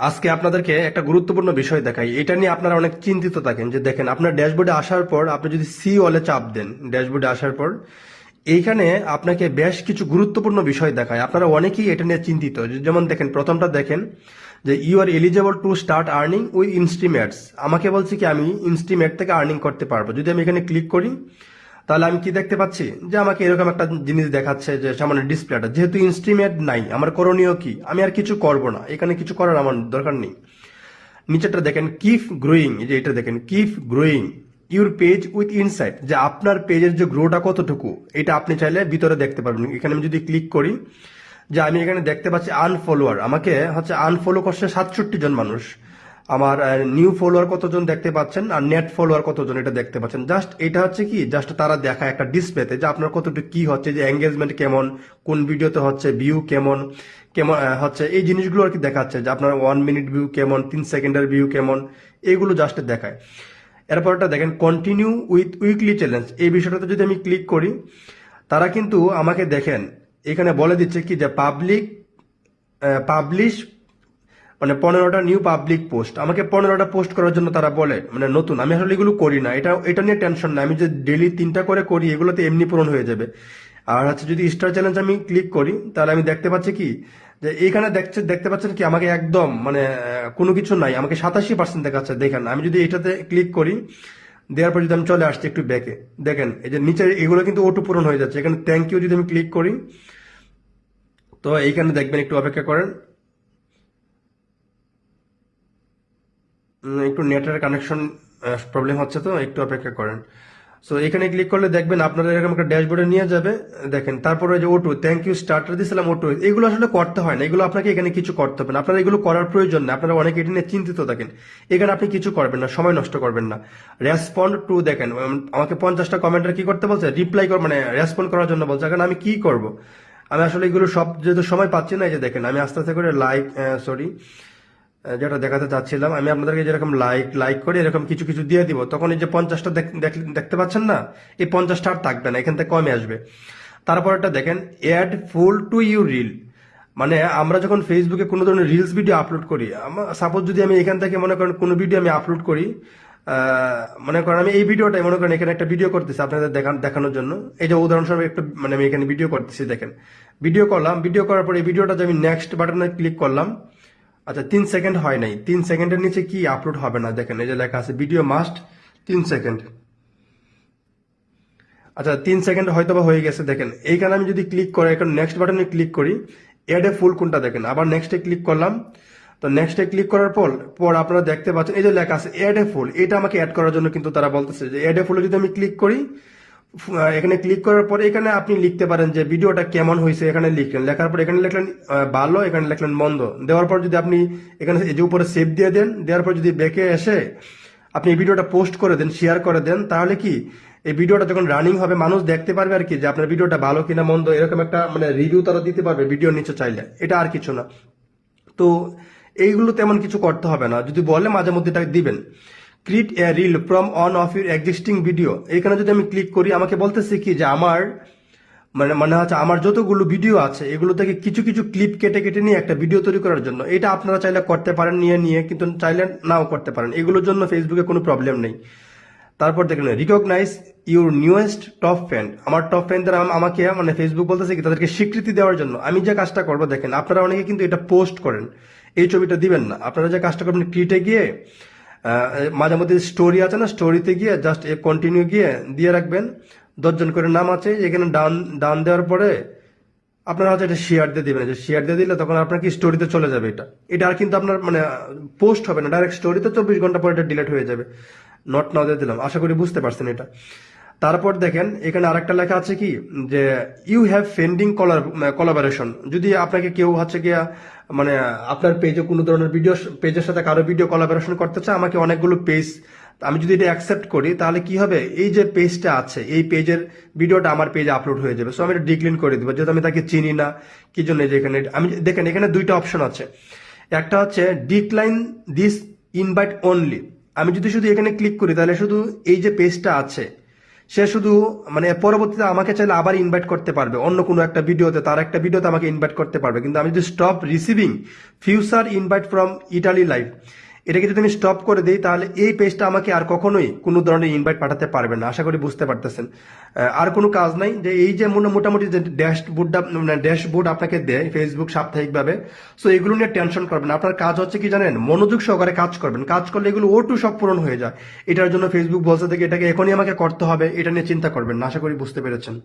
আজকে আপনাদেরকে একটা গুরুত্বপূর্ণ বিষয় দেখাই। এটা নিয়ে আপনারা অনেক চিন্তিত থাকেন যে দেখেন, আপনার ড্যাশবোর্ডে আসার পর আপনি যদি সি ওয়ালে চাপ দেন, ড্যাশবোর্ডে আসার পর, এইখানে আপনাকে বেশ কিছু গুরুত্বপূর্ণ বিষয় দেখায়। আপনারা অনেকেই এটা নিয়ে চিন্তিত। যেমন দেখেন, প্রথমটা দেখেন যে you are eligible to start earning with ইনস্টিমেটস আমাকে বলছে কি, আমি ইনস্টিমেট থেকে আর্নিং করতে পারব। যদি আমি এখানে ক্লিক করি তাহলে আমি কি দেখতে পাচ্ছি? যে আমাকে এরকম একটা জিনিস দেখাচ্ছে যে সামনে ডিসপ্লেটা। যেহেতু ইনস্ট্রিমেট নাই, আমার করণীয় কি? আমি আর কিছু করব না। এখানে কিছু করার আমার দরকার নেই। নিচেরটা দেখেন কিফ গ্রোয়িং যে এটা দেখেন keep growing your page with insight যে আপনার পেজের যে গ্রোটা কতটুকু, এটা আপনি চাইলে ভিতরে দেখতে পারবেন। এখানে আমি যদি ক্লিক করি, যে আমি এখানে দেখতে পাচ্ছি আনফলোয়ার আমাকে হচ্ছে আনফলো করছে সাতষট্টি জন মানুষ। আমার নিউ ফলোয়ার কতজন দেখতে পাচ্ছেন আর নেট ফলোয়ার কতজন এটা দেখতে পাচ্ছেন। জাস্ট এটা হচ্ছে কি জাস্ট তারা দেখায় একটা ডিসপ্লেতে যে আপনার কতটুকু কি হচ্ছে, যে এঙ্গেজমেন্ট কেমন, কোন ভিডিওতে হচ্ছে ভিউ কেমন কেমন হচ্ছে, এই জিনিসগুলো আর কি দেখাচ্ছে, যে আপনার ওয়ান মিনিট ভিউ কেমন, তিন সেকেন্ডের ভিউ কেমন এইগুলো জাস্ট দেখায়। এরপর এরপরটা দেখেন কন্টিনিউ উইথ উইকলি চ্যালেঞ্জ এই বিষয়টাতে যদি আমি ক্লিক করি, তারা কিন্তু আমাকে দেখেন, এখানে বলে দিচ্ছে কি যে পাবলিক পাবলিশ মানে পনেরোটা নিউ পাবলিক পোস্ট আমাকে পনেরোটা পোস্ট করার জন্য তারা বলে মানে নতুন। আমি আসলে এগুলো করি না। এটা এটা নিয়ে টেনশন না। আমি যে ডেলি তিনটা করে করি, এগুলোতে এমনি পূরণ হয়ে যাবে। আর হচ্ছে যদি স্টার চ্যালেঞ্জ আমি ক্লিক করি, তাহলে আমি দেখতে পাচ্ছি কি? যে এইখানে দেখছে, দেখতে পাচ্ছেন কি? আমাকে একদম মানে কোনো কিছু নাই। আমাকে সাতাশি পার্সেন্ট দেখাচ্ছে। দেখেন, আমি যদি এটাতে ক্লিক করি, দেওয়ার পর যদি আমি চলে আসছি একটু ব্যাকে দেখেন, এই যে নিচে এগুলো কিন্তু ওটু পূরণ হয়ে যাচ্ছে। এখানে থ্যাংক ইউ যদি আমি ক্লিক করি, তো এইখানে দেখবেন একটু অপেক্ষা করেন। একটু নেটের কানেকশন প্রবলেম হচ্ছে তো, একটু অপেক্ষা করেন। সো এখানে ক্লিক করলে দেখবেন আপনাদের এরকম একটা ড্যাশবোর্ডে নিয়ে যাবে, দেখেন, তারপরে যে ওটু থ্যাংক ইউ স্টার্টার দিয়েছিলাম ওটু এগুলো আসলে করতে হয় না, এগুলো আপনাকে এখানে কিছু করতে হবে না। আপনারা এগুলো করার প্রয়োজন না, আপনারা অনেকে এটা নিয়ে চিন্তিত থাকেন। এখানে আপনি কিছু করবেন না, সময় নষ্ট করবেন না। রেসপন্ড টু দেখেন আমাকে পঞ্চাশটা কমেন্টের কি করতে বলছে? রিপ্লাই কর মানে রেসপন্ড করার জন্য বলছে। এখন আমি কি করব? আমি আসলে এগুলো সব যেহেতু সময় পাচ্ছি না, এই যে দেখেন, আমি আস্তে আস্তে করে লাইক সরি যেটা দেখাতে চাচ্ছিলাম, আমি আপনাদেরকে যেরকম লাইক লাইক করে এরকম কিছু কিছু দিয়ে দিব, তখন এই যে পঞ্চাশটা দেখ- দেখ- দেখতে পাচ্ছেন না? এই পঞ্চাশটা আর থাকবে না, এখান থেকে কমে আসবে। তারপরটা দেখেন add full to you reel মানে আমরা যখন ফেসবুকে কোনো ধরনের রিলস ভিডিও আপলোড করি সাপোজ যদি আমি এখান থেকে মনে করেন কোনো ভিডিও আমি আপলোড করি মনে করেন আমি এই ভিডিওটাই মনে করেন এখানে একটা ভিডিও করতেছি আপনাদের দেখান দেখানোর জন্য। এই যে উদাহরণস্বরূপ একটু মানে আমি এখানে ভিডিও করতেছি, দেখেন। ভিডিও করলাম ভিডিও করার পর এই ভিডিওটা যে আমি নেক্সট বাটনে ক্লিক করলাম আচ্ছা তিন সেকেন্ড হয় নাই। তিন সেকেন্ডের নিচে কি আপলোড হবে না? দেখেন, এই যে লেখা আছে ভিডিও মাস্ট তিন সেকেন্ড আচ্ছা তিন সেকেন্ড হয়তো বা হয়ে গেছে, দেখেন। এইখানে আমি যদি ক্লিক করি, এখন নেক্সট বাটনে ক্লিক করি এড এ ফুল কোনটা দেখেন? আবার নেক্সটে ক্লিক করলাম। তো নেক্সটে ক্লিক করার পর পর আপনারা দেখতে পাচ্ছেন, এই যে লেখা আছে এড ফুল এটা আমাকে অ্যাড করার জন্য কিন্তু তারা বলতেছে যে এড ফুলে যদি আমি ক্লিক করি এখানে ক্লিক করার পর এখানে আপনি লিখতে পারেন যে ভিডিওটা কেমন হয়েছে, এখানে লিখলেন। লেখার পর এখানে লিখলেন ভালো, এখানে লিখলেন মন্দ। দেওয়ার পর যদি আপনি এখানে যে উপরে সেভ দিয়ে দেন, দেওয়ার পর যদি ব্যাকে এসে আপনি এই ভিডিওটা পোস্ট করে দেন শেয়ার করে দেন, তাহলে কি এই ভিডিওটা যখন রানিং হবে, মানুষ দেখতে পারবে আর কি যে আপনার ভিডিওটা ভালো কিনা মন্দ, এরকম একটা মানে রিভিউ তারা দিতে পারবে ভিডিও নিচে চাইলে। এটা আর কিছু না। তো এইগুলো তেমন কিছু করতে হবে না। যদি বলে মাঝে মধ্যে এটা দিবেন। Create a reel from one of your existing video এখানে যদি আমি ক্লিক করি, আমাকে বলতেছে কি যে আমার মানে মানে হচ্ছে আমার যতগুলো ভিডিও আছে, এগুলো থেকে কিছু কিছু ক্লিপ কেটে কেটে নিয়ে একটা ভিডিও তৈরি করার জন্য। এটা আপনারা চাইলে করতে পারেন, নিয়ে নিয়ে, কিন্তু চাইলে নাও করতে পারেন। এগুলোর জন্য ফেসবুকে কোনো প্রবলেম নেই। তারপর দেখলেন recognize your newest top fan আমার টপ ফ্যানদের আমাকে মানে ফেসবুক বলতেছে কি, তাদেরকে স্বীকৃতি দেওয়ার জন্য। আমি যে কাজটা করব, দেখেন, আপনারা অনেকে কিন্তু এটা পোস্ট করেন। এই ছবিটা দিবেন না। আপনারা যে কাজটা করবেন ক্রিটে গিয়ে মাঝে মধ্যে স্টোরি আছে না স্টোরিতে গিয়ে জাস্ট এ কন্টিনিউ গিয়ে দিয়ে রাখবেন। দশজন করে নাম আছে, এখানে ডান ডান দেওয়ার পরে আপনারা হচ্ছে এটা শেয়ার দিয়ে দেবেন। শেয়ার দিয়ে দিলে তখন আপনার কি স্টোরিতে চলে যাবে এটা। এটা আর কিন্তু আপনার মানে পোস্ট হবে না ডাইরেক্ট স্টোরিতে চব্বিশ ঘণ্টা পরে এটা ডিলেট হয়ে যাবে। নট নাও দিয়ে দিলাম। আশা করি বুঝতে পারছেন এটা। তারপর দেখেন, এখানে আরেকটা লেখা আছে কি, যে ইউ হ্যাভ ফেন্ডিং কোলাবোরেশন যদি আপনাকে কেউ হচ্ছে গিয়া মানে আপনার পেজে কোনো ধরনের ভিডিও পেজের সাথে কারও ভিডিও কোলাবোরেশন করতে চায়, আমাকে অনেকগুলো পেজ আমি যদি এটা অ্যাকসেপ্ট করি, তাহলে কি হবে? এই যে পেজটা আছে, এই পেজের ভিডিওটা আমার পেজে আপলোড হয়ে যাবে। সো আমি এটা ডিক্লিন করে দেবো, যেহেতু আমি তাকে চিনি না, কি জন্য যে এখানে আমি দেখেন, এখানে দুইটা অপশন আছে। একটা হচ্ছে ডিক্লাইন দিস ইনভাইট অনলি আমি যদি শুধু এখানে ক্লিক করি, তাহলে শুধু এই যে পেজটা আছে সে শুধু মানে পরবর্তীতে আমাকে চাইলে আবার ইনভাইট করতে পারবে। অন্য কোনো একটা ভিডিওতে তার একটা ভিডিওতে আমাকে ইনভাইট করতে পারবে। কিন্তু আমি যদি stop receiving future invite from Italy live এটাকে যদি আমি স্টপ করে দিই, তাহলে এই পেজটা আমাকে আর কখনোই কোনো ধরনের ইনভাইট পাঠাতে পারবে না। আশা করি বুঝতে পারতেছেন। আর কোনো কাজ নাই। যে এই যে মোটা- মোটামুটি যে ড্যাশবোর্ডটা মানে ড্যাশবোর্ড আপনাকে দেয় ফেসবুক সাপ্তাহিকভাবে সো এগুলো নিয়ে টেনশন করবেন আপনার কাজ হচ্ছে কি জানেন? মনোযোগ সহকারে কাজ করবেন। কাজ করলে এগুলো ও টু সব পূরণ হয়ে যায়। এটার জন্য ফেসবুক বলছে থেকে এটাকে এখনই আমাকে করতে হবে, এটা নিয়ে চিন্তা করবেন আশা করি বুঝতে পেরেছেন।